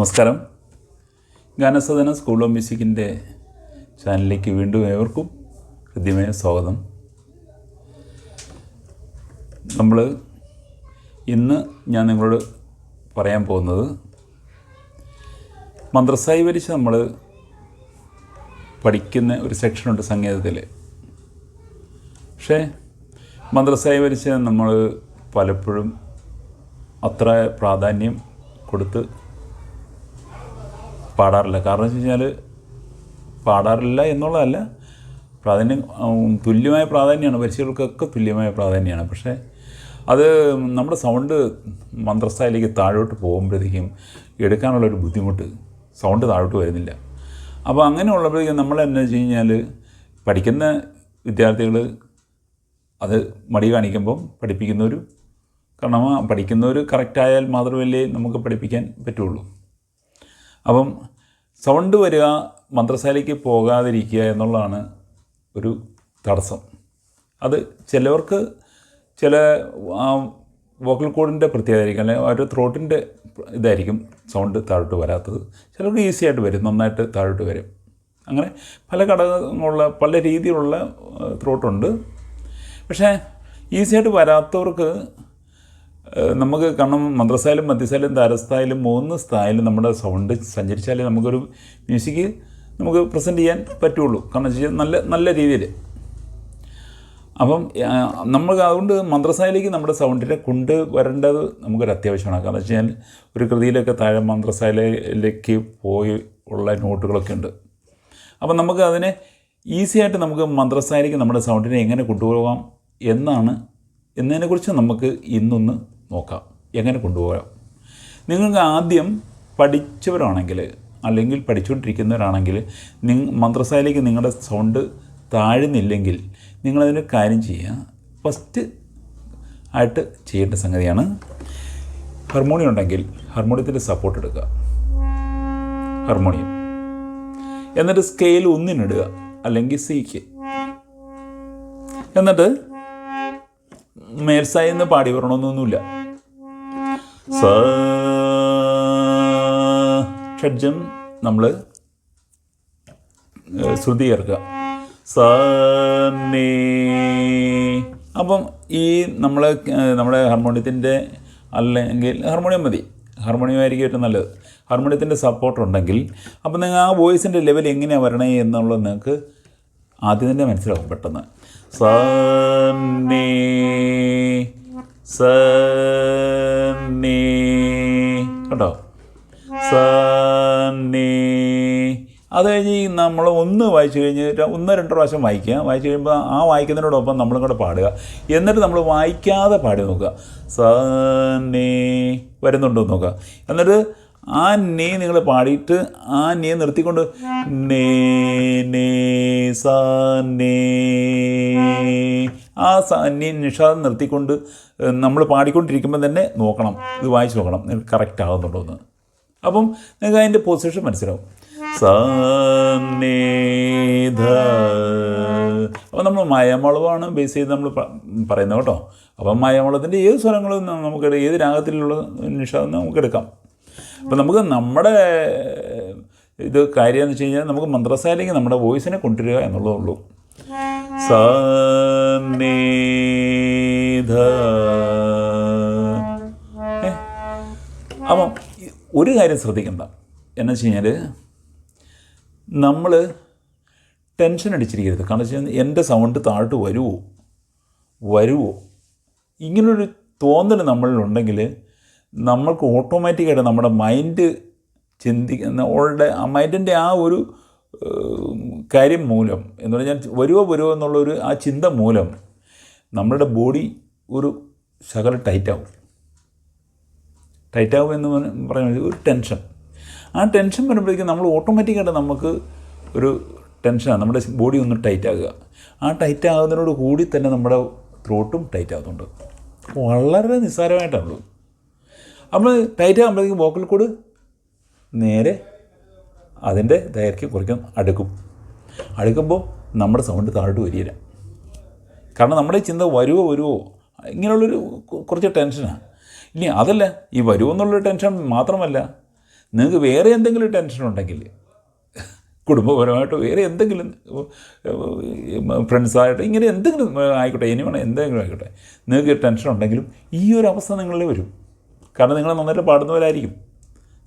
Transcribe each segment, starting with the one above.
നമസ്കാരം. ഗാനസദന school of മ്യൂസിക്കിന്റെ ചാനലിലേക്ക് വീണ്ടും ഏവർക്കും ഹൃദ്യമായ സ്വാഗതം. നമ്മൾ ഇന്ന് ഞാൻ നിങ്ങളോട് പറയാൻ പോകുന്നത് മന്ത്രസായി വരിച്ച് നമ്മൾ പഠിക്കുന്ന ഒരു സെക്ഷനുണ്ട് സംഗീതത്തിൽ പക്ഷേ മന്ത്രസായി വരിച്ച് നമ്മൾ പലപ്പോഴും അത്ര പ്രാധാന്യം കൊടുത്ത് പാടാറില്ല. കാരണം വെച്ച് കഴിഞ്ഞാൽ പാടാറില്ല എന്നുള്ളതല്ല പ്രാധാന്യം തുല്യമായ പ്രാധാന്യമാണ് പരിശീലകർക്കൊക്കെ തുല്യമായ പ്രാധാന്യമാണ് പക്ഷേ അത് നമ്മുടെ സൗണ്ട് മന്ത്രസ്ഥായിലേക്ക് താഴോട്ട് പോകുമ്പോഴത്തേക്കും എടുക്കാനുള്ളൊരു ബുദ്ധിമുട്ട് സൗണ്ട് താഴോട്ട് വരുന്നില്ല. അപ്പോൾ അങ്ങനെ ഉള്ളപ്പോഴേക്കും നമ്മൾ എന്നാ വെച്ച് കഴിഞ്ഞാൽ പഠിക്കുന്ന വിദ്യാർത്ഥികൾ അത് മടി കാണിക്കുമ്പം പഠിപ്പിക്കുന്നവർ കാരണം പഠിക്കുന്നവർ കറക്റ്റായാൽ മാത്രമല്ലേ നമുക്ക് പഠിപ്പിക്കാൻ പറ്റുള്ളൂ. അപ്പം സൗണ്ട് വരിക മന്ത്രശാലയ്ക്ക് പോകാതിരിക്കുക എന്നുള്ളതാണ് ഒരു തടസ്സം. അത് ചിലവർക്ക് ചില വോക്കൽ കോഡിന്റെ പ്രത്യേകതയായിരിക്കും അല്ലെങ്കിൽ അവരുടെ ത്രോട്ടിന്റെ ഇതായിരിക്കും സൗണ്ട് താഴോട്ട് വരാത്തത്. ചിലർക്ക് ഈസി ആയിട്ട് വരും നന്നായിട്ട് താഴോട്ട് വരും. അങ്ങനെ പല ഘടകങ്ങളുള്ള പല രീതിയിലുള്ള ത്രോട്ടുണ്ട്. പക്ഷേ ഈസിയായിട്ട് വരാത്തവർക്ക് നമുക്ക് കാരണം മന്ത്രസ്ഥായാലും മധ്യസ്ഥായാലും താരസ്ഥായാലും മൂന്ന് സ്ഥായാലും നമ്മുടെ സൗണ്ട് സഞ്ചരിച്ചാലേ നമുക്കൊരു മ്യൂസിക് നമുക്ക് പ്രസന്റ് ചെയ്യാൻ പറ്റുള്ളൂ. കാരണം വെച്ച് കഴിഞ്ഞാൽ നല്ല നല്ല രീതിയിൽ. അപ്പം നമുക്ക് അതുകൊണ്ട് മന്ത്രസായിലേക്ക് നമ്മുടെ സൗണ്ടിനെ കൊണ്ട് വരേണ്ടത് നമുക്കൊരു അത്യാവശ്യമാണ്. കാരണം വെച്ച് കഴിഞ്ഞാൽ ഒരു കൃതിയിലൊക്കെ താഴെ മന്ത്രസായിലേക്ക് പോയി ഉള്ള നോട്ടുകളൊക്കെ ഉണ്ട്. അപ്പം നമുക്ക് അതിനെ ഈസി ആയിട്ട് നമുക്ക് മന്ത്രസ്ഥായിലേക്ക് നമ്മുടെ സൗണ്ടിനെ എങ്ങനെ കൊണ്ടുപോകാം എന്നാണ് എന്നതിനെക്കുറിച്ച് നമുക്ക് ഇന്നൊന്ന് നോക്കാം. എങ്ങനെ കൊണ്ടുപോകാം? നിങ്ങൾക്ക് ആദ്യം പഠിച്ചവരാണെങ്കിൽ അല്ലെങ്കിൽ പഠിച്ചുകൊണ്ടിരിക്കുന്നവരാണെങ്കിൽ നിങ് മന്ത്രസായിലേക്ക് നിങ്ങളുടെ സൗണ്ട് താഴുന്നില്ലെങ്കിൽ നിങ്ങളതിന് കാര്യം ചെയ്യുക. ഫസ്റ്റ് ആയിട്ട് ചെയ്യേണ്ട സംഗതിയാണ് ഹാർമോണിയം ഉണ്ടെങ്കിൽ ഹാർമോണിയത്തിന്റെ സപ്പോർട്ട് എടുക്കുക. ഹാർമോണിയം എന്നിട്ട് സ്കെയിൽ ഒന്നിനിടുക അല്ലെങ്കിൽ സിക്ക് എന്നിട്ട് മേൽസായി എന്ന് പാടി വരണമെന്നൊന്നുമില്ല. സ ഷഡ്ജം നമ്മൾ ശ്രുതി ചേർക്കുക സ അപ്പം ഈ നമ്മൾ നമ്മുടെ ഹാർമോണിയത്തിന്റെ അല്ലെങ്കിൽ ഹാർമോണിയം മതി. ഹാർമോണിയം ആയിരിക്കും ഏറ്റവും നല്ലത്. ഹാർമോണിയത്തിന്റെ സപ്പോർട്ട് ഉണ്ടെങ്കിൽ അപ്പം നിങ്ങൾ ആ വോയിസിന്റെ ലെവൽ എങ്ങനെയാണ് വരണേ എന്നുള്ളത് നിങ്ങൾക്ക് ആദ്യം തന്നെ മനസ്സിലാവും പെട്ടെന്ന്. സ സ നീ കേട്ടോ സ അത് കഴിഞ്ഞ് നമ്മൾ ഒന്ന് വായിച്ചു കഴിഞ്ഞ് ഒന്ന് രണ്ട് പ്രാവശ്യം വായിക്കുക. വായിച്ചു കഴിയുമ്പോൾ ആ വായിക്കുന്നതിനോടൊപ്പം നമ്മളും കൂടെ പാടുക. എന്നിട്ട് നമ്മൾ വായിക്കാതെ പാടി നോക്കുക. സ നീ വരുന്നുണ്ടോ നോക്കുക. എന്നിട്ട് ആ നീ നിങ്ങൾ പാടിയിട്ട് ആ നീ നിർത്തിക്കൊണ്ട് നേ നേ സ ആ സ നിഷാദം നിർത്തിക്കൊണ്ട് നമ്മൾ പാടിക്കൊണ്ടിരിക്കുമ്പോൾ തന്നെ നോക്കണം. ഇത് വായിച്ച് നോക്കണം. കറക്റ്റ് ആകുന്നുണ്ടോ എന്ന്. അപ്പം നിങ്ങൾക്ക് അതിന്റെ പൊസിഷൻ മനസ്സിലാവും. സേധ അപ്പോൾ നമ്മൾ മയമളവാണ് ബേസ് ചെയ്ത് നമ്മൾ പറയുന്നത് കേട്ടോ. അപ്പം മയമളത്തിന്റെ ഏത് സ്വരങ്ങളും നമുക്ക് ഏത് രാഗത്തിലുള്ള നിഷാദം നമുക്ക് എടുക്കാം അപ്പം നമുക്ക് നമ്മുടെ ഇത് കാര്യം എന്ന് വെച്ച് കഴിഞ്ഞാൽ നമുക്ക് മന്ത്രസാലിക്ക് നമ്മുടെ വോയിസിനെ കൊണ്ടുവരിക എന്നുള്ളതേ ഉള്ളൂ. സന്നേധ ഒരു കാര്യം ശ്രദ്ധിക്കേണ്ട. എന്നു വെച്ച് കഴിഞ്ഞാൽ നമ്മൾ ടെൻഷൻ അടിച്ചിരിക്കരുത്. കാരണം വെച്ച് കഴിഞ്ഞാൽ എന്റെ സൗണ്ട് താഴ്ത്ത് വരുമോ വരുമോ ഇങ്ങനൊരു തോന്നൽ നമ്മളിലുണ്ടെങ്കിൽ നമ്മൾക്ക് ഓട്ടോമാറ്റിക്കായിട്ട് നമ്മുടെ മൈൻഡ് ചിന്തിക്കുന്ന അവളുടെ ആ മൈൻഡിന്റെ ആ ഒരു കാര്യം മൂലം എന്ന് പറഞ്ഞാൽ വരുവോ വരുമോ എന്നുള്ളൊരു ആ ചിന്ത മൂലം നമ്മളുടെ ബോഡി ഒരു ശകലം ടൈറ്റാവും ടൈറ്റാവും എന്ന് പറ- പറയുന്നത് ഒരു ടെൻഷൻ. ആ ടെൻഷൻ വരുമ്പോഴേക്കും നമ്മൾ ഓട്ടോമാറ്റിക്കായിട്ട് നമുക്ക് ഒരു ടെൻഷനാണ് നമ്മുടെ ബോഡി ഒന്ന് ടൈറ്റ് ആകുക ആ ടൈറ്റ് ആകുന്നതിനോട് കൂടി തന്നെ നമ്മുടെ ത്രോട്ടും ടൈറ്റ് ആകുന്നുണ്ട് വളരെ നിസ്സാരമായിട്ടാണുള്ളൂ നമ്മൾ ടൈറ്റ് ആകുമ്പോഴേക്കും വോക്കൽ കൂട് നേരെ അതിന്റെ ദൈർഘ്യം കുറയ്ക്കാൻ അടുക്കും. അടുക്കുമ്പോൾ നമ്മുടെ സൗണ്ട് താഴോട്ട് വരികയില്ല കാരണം നമ്മുടെ ചിന്ത വരുവോ വരുവോ ഇങ്ങനെയുള്ളൊരു കുറച്ച് ടെൻഷനാണ് ഇനി അതല്ല. ഈ വരുമെന്നുള്ള ടെൻഷൻ മാത്രമല്ല. നിങ്ങൾക്ക് വേറെ എന്തെങ്കിലും ടെൻഷൻ ഉണ്ടെങ്കിൽ കുടുംബപരമായിട്ട് വേറെ എന്തെങ്കിലും ഫ്രണ്ട്സായിട്ട് ഇങ്ങനെ എന്തെങ്കിലും ആയിക്കോട്ടെ ഇനി വേണം എന്തെങ്കിലും ആയിക്കോട്ടെ. നിങ്ങൾക്ക് ടെൻഷൻ ഉണ്ടെങ്കിലും ഈ ഒരു അവസ്ഥ നിങ്ങളിൽ വരും. കാരണം നിങ്ങൾ നന്നായിട്ട് പാടുന്നവരായിരിക്കും.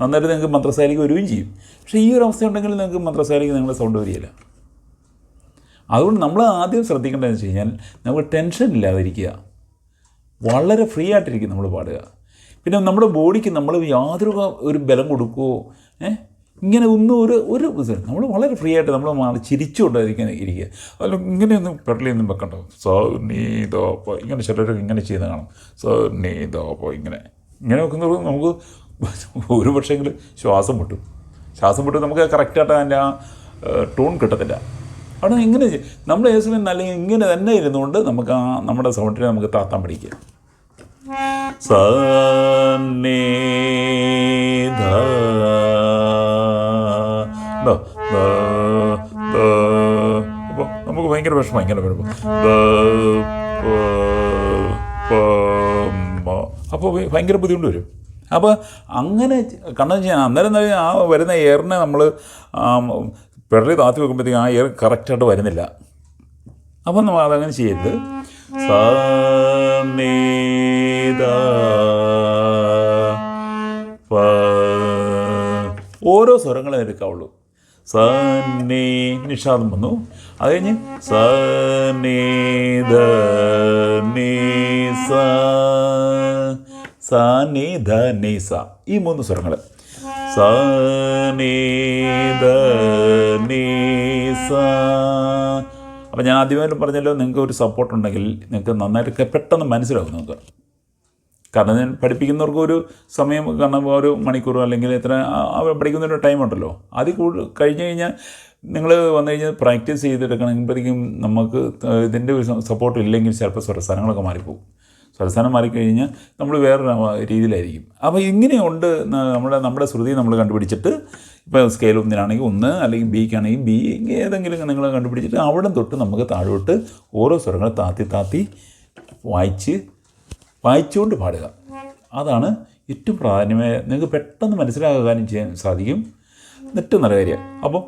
നന്നായിട്ട് നിങ്ങൾക്ക് മന്ത്രശാലയ്ക്ക് വരികയും ചെയ്യും. പക്ഷേ ഈ ഒരു അവസ്ഥ ഉണ്ടെങ്കിൽ നിങ്ങൾക്ക് മന്ത്രശാലയ്ക്ക് നിങ്ങളുടെ സൗണ്ട് വരികയില്ല. അതുകൊണ്ട് നമ്മൾ ആദ്യം ശ്രദ്ധിക്കേണ്ടതെന്ന് വെച്ച് കഴിഞ്ഞാൽ നമുക്ക് ടെൻഷൻ ഇല്ലാതിരിക്കുക. വളരെ ഫ്രീ ആയിട്ടിരിക്കും നമ്മൾ പാടുക. പിന്നെ നമ്മുടെ ബോഡിക്ക് നമ്മൾ യാതൊരു ഒരു ബലം കൊടുക്കുകയോ ഏ? ഇങ്ങനെ ഒന്നും ഒരു ഒരു നമ്മൾ വളരെ ഫ്രീ ആയിട്ട് നമ്മൾ മാറി ചിരിച്ചുകൊണ്ടായിരിക്കാൻ ഇരിക്കുക. അല്ല ഇങ്ങനെയൊന്നും പെടലിയൊന്നും വെക്കണ്ട. സോ നീ ദോപ്പോ ഇങ്ങനെ ചിലരൊക്കെ ഇങ്ങനെ ചെയ്യുന്ന കാണും. സോ നീ ദോപ്പോ ഇങ്ങനെ. ഇങ്ങനെ വെക്കുന്നത് നമുക്ക് ഒരു പക്ഷേങ്കിൽ ശ്വാസം മുട്ടും. ശ്വാസം മുട്ടും നമുക്ക് കറക്റ്റായിട്ട് അതിന്റെ ആ ടൂൺ കിട്ടത്തില്ല. അവിടെ ഇങ്ങനെ നമ്മൾ യേശുവിൻ അല്ലെങ്കിൽ ഇങ്ങനെ തന്നെ ഇരുന്നുകൊണ്ട് നമുക്ക് ആ നമ്മുടെ സൗണ്ടിനെ നമുക്ക് താത്താൻ പഠിക്കുക. അപ്പോൾ നമുക്ക് ഭയങ്കര വിഷമം ഇങ്ങനെ വരുമ്പോൾ അപ്പോൾ ഭയങ്കര ബുദ്ധിമുട്ട് വരും. അപ്പോൾ അങ്ങനെ കണ്ടെന്ന് വെച്ചാൽ അന്നേരം ആ വരുന്ന എയറിനെ നമ്മൾ പെടലി താത്തി വെക്കുമ്പോഴത്തേക്കും ആ എയർ കറക്റ്റായിട്ട് വരുന്നില്ല. അപ്പം നമ്മൾ അതങ്ങനെ ചെയ്യരുത്. ഓരോ സ്വരങ്ങളെ എടുക്കാവുള്ളൂ. സന്നേ നിഷാദം വന്നു. അത് കഴിഞ്ഞ് നീസ സനീധ നീസ ഈ മൂന്ന് സ്വരങ്ങൾ അപ്പം ഞാൻ ആദ്യമായിട്ട് പറഞ്ഞല്ലോ നിങ്ങൾക്ക് ഒരു സപ്പോർട്ട് ഉണ്ടെങ്കിൽ നിങ്ങൾക്ക് നന്നായിട്ട് പെട്ടെന്ന് മനസ്സിലാവും നിങ്ങൾക്ക് കാരണം ഞാൻ പഠിപ്പിക്കുന്നവർക്ക് ഒരു സമയം കാരണം ഒരു മണിക്കൂറോ അല്ലെങ്കിൽ എത്ര അവർ പഠിക്കുന്നൊരു ടൈം ഉണ്ടല്ലോ. അത് കൂടുതൽ കഴിഞ്ഞ് കഴിഞ്ഞാൽ നിങ്ങൾ വന്നു കഴിഞ്ഞാൽ പ്രാക്ടീസ് ചെയ്തെടുക്കണമെങ്കിൽ നമുക്ക് ഇതിന്റെ ഒരു സപ്പോർട്ട് ഇല്ലെങ്കിൽ ചിലപ്പോൾ സ്വരസ്ഥാനങ്ങളൊക്കെ മാറിപ്പോകും സ്വരസ്ഥാനം മാറിക്കഴിഞ്ഞാൽ നമ്മൾ വേറൊരു രീതിയിലായിരിക്കും. അപ്പോൾ ഇങ്ങനെയുണ്ട് നമ്മുടെ നമ്മുടെ ശ്രുതി നമ്മൾ കണ്ടുപിടിച്ചിട്ട് ഇപ്പോൾ സ്കെയിൽ ഒന്നിനാണെങ്കിൽ ഒന്ന് അല്ലെങ്കിൽ ബിക്കാണെങ്കിൽ ബി ഏതെങ്കിലും നിങ്ങൾ കണ്ടുപിടിച്ചിട്ട് അവിടെ തൊട്ട് നമുക്ക് താഴോട്ട് ഓരോ സ്വരങ്ങൾ താത്തി താത്തി വായിച്ച് വായിച്ചുകൊണ്ട് പാടുക. അതാണ് ഏറ്റവും പ്രാധാന്യമായ നിങ്ങൾക്ക് പെട്ടെന്ന് മനസ്സിലാകാനും ചെയ്യാൻ സാധിക്കും. ഏറ്റവും നല്ല കാര്യം. അപ്പം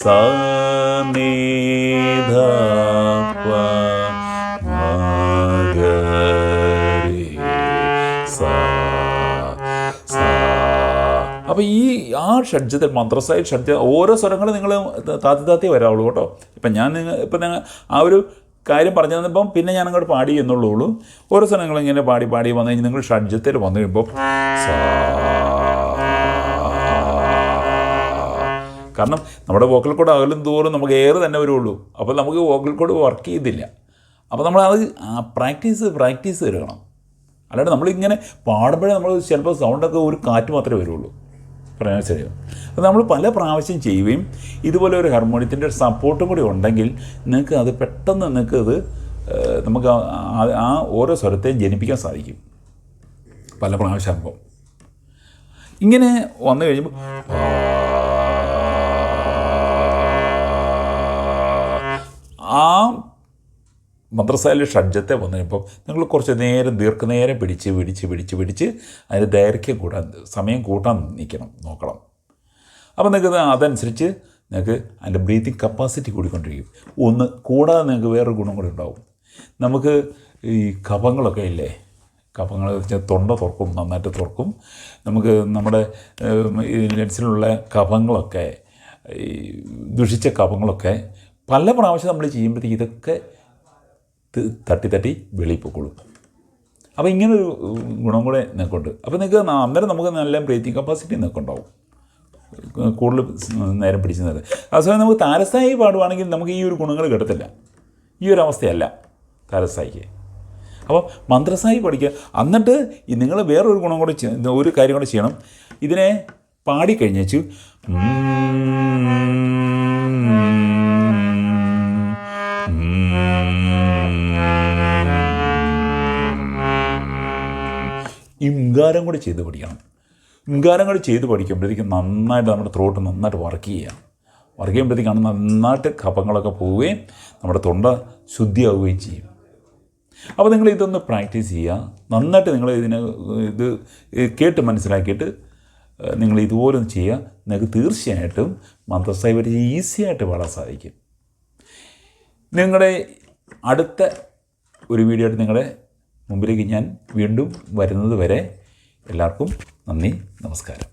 സ നീ ധ പ മ ഗ രി സ സ അപ്പോൾ ഈ ആ ഷഡ്ജത്തിൽ മന്ത്രസായി ഷഡ്ജ ഓരോ സ്വരങ്ങളും നിങ്ങൾ താത്തി താത്തി വരാവുള്ളൂ കേട്ടോ. ഇപ്പം ഞാൻ ഇപ്പൊ നിങ്ങൾ ആ ഒരു കാര്യം പറഞ്ഞു തന്നപ്പം പിന്നെ ഞാൻ അങ്ങോട്ട് പാടി എന്നുള്ളൂ. ഓരോ സ്വരങ്ങൾ ഇങ്ങനെ പാടി പാടി വന്നു കഴിഞ്ഞാൽ നിങ്ങൾ ഷഡ്ജത്തിൽ വന്നു കഴിയുമ്പോൾ കാരണം നമ്മുടെ വോക്കൽ കോഡ് അകലും തോറും നമുക്ക് എയർ തന്നെ വരുള്ളൂ. അപ്പോൾ നമുക്ക് വോക്കൽ കോഡ് വർക്ക് ചെയ്തില്ല. അപ്പോൾ നമ്മൾ അത് പ്രാക്ടീസ് പ്രാക്ടീസ് എടുക്കണം. അല്ലാണ്ട് നമ്മളിങ്ങനെ പാടുമ്പോഴേ നമ്മൾ ചിലപ്പോൾ സൗണ്ടൊക്കെ ഒരു കാറ്റ് മാത്രമേ വരുള്ളൂ. പറയാൻ ശരിയോ. അത് നമ്മൾ പല പ്രാവശ്യം ചെയ്യുകയും ഇതുപോലെ ഒരു ഹാർമോണിയത്തിന്റെ സപ്പോർട്ടും കൂടി ഉണ്ടെങ്കിൽ നിങ്ങൾക്ക് അത് പെട്ടെന്ന് നിങ്ങൾക്ക് അത് നമുക്ക് ആ ഓരോ സ്വരത്തെയും ജനിപ്പിക്കാൻ സാധിക്കും. പല പ്രാവശ്യം ആകുമ്പോൾ. ഇങ്ങനെ വന്നു കഴിയുമ്പോൾ മദ്രസയിലെ ഷഡ്ജത്തെ വന്നു നിങ്ങൾ കുറച്ച് നേരം ദീർഘനേരം പിടിച്ച് പിടിച്ച് പിടിച്ച് പിടിച്ച് അതിന് ദൈർഘ്യം കൂട്ടാൻ സമയം കൂട്ടാൻ നിൽക്കണം നോക്കണം. അപ്പോൾ നിങ്ങൾക്ക് അതനുസരിച്ച് നിങ്ങൾക്ക് അതിന്റെ ബ്രീത്തിങ് കപ്പാസിറ്റി കൂടിക്കൊണ്ടിരിക്കും. ഒന്ന് കൂടാതെ നിങ്ങൾക്ക് വേറൊരു ഗുണം കൂടി ഉണ്ടാവും. നമുക്ക് ഈ കഫങ്ങളൊക്കെ ഇല്ലേ? കഫങ്ങൾ തൊണ്ട തുറക്കും നന്നായിട്ട് തുറക്കും. നമുക്ക് നമ്മുടെ ലെൻസിലുള്ള കഫങ്ങളൊക്കെ ഈ ദുഷിച്ച കഫങ്ങളൊക്കെ പല പ്രാവശ്യം നമ്മൾ ചെയ്യുമ്പോഴത്തേക്ക് ഇതൊക്കെ തട്ടി തട്ടി വെളിയിൽ പൊക്കോളും. അപ്പോൾ ഇങ്ങനൊരു ഗുണം കൂടെ നിൽക്കുന്നുണ്ട് അപ്പോൾ നിങ്ങൾക്ക് അന്നേരം നമുക്ക് നല്ല ബ്രീത്തിങ് കപ്പാസിറ്റി നിൽക്കുന്നുണ്ടാവും കൂടുതൽ നേരം പിടിച്ചു നേരം അതേസമയം നമുക്ക് താരസ്ഥായി പാടുവാണെങ്കിൽ നമുക്ക് ഈ ഒരു ഗുണങ്ങൾ കിട്ടത്തില്ല. ഈ ഒരു അവസ്ഥയല്ല താരസ്ഥായിക്ക് അപ്പോൾ മന്ത്രസ്ഥായി പഠിക്കുക എന്നിട്ട് നിങ്ങൾ വേറൊരു ഗുണം കൂടെ ഒരു കാര്യം കൂടെ ചെയ്യണം. ഇതിനെ പാടിക്കഴിഞ്ഞേച്ചു ഇംഗാരം കൂടി ചെയ്ത് പഠിക്കണം. ഇംഗാരം കൂടി ചെയ്ത് പഠിക്കുമ്പോഴത്തേക്കും നന്നായിട്ട് നമ്മുടെ ത്രോട്ട് നന്നായിട്ട് വർക്ക് ചെയ്യുക വർക്ക് ചെയ്യുമ്പോഴത്തേക്കാണ് നന്നായിട്ട് കഫങ്ങളൊക്കെ പോവുകയും നമ്മുടെ തൊണ്ട ശുദ്ധിയാവുകയും ചെയ്യും. അപ്പോൾ നിങ്ങൾ ഇതൊന്ന് പ്രാക്ടീസ് ചെയ്യുക. നന്നായിട്ട് നിങ്ങൾ ഇതിനെ ഇത് കേട്ട് മനസ്സിലാക്കിയിട്ട് നിങ്ങൾ ഇതുപോലെ ഒന്ന് ചെയ്യുക. നിങ്ങൾക്ക് തീർച്ചയായിട്ടും മന്ത്രസായി വരെ ഈസി ആയിട്ട് പാടാൻ സാധിക്കും. നിങ്ങളുടെ അടുത്ത ഒരു വീഡിയോ ആയിട്ട് നിങ്ങളുടെ മുമ്പിലേക്ക് ഞാൻ വീണ്ടും വരുന്നത് വരെ എല്ലാവർക്കും നന്ദി നമസ്കാരം.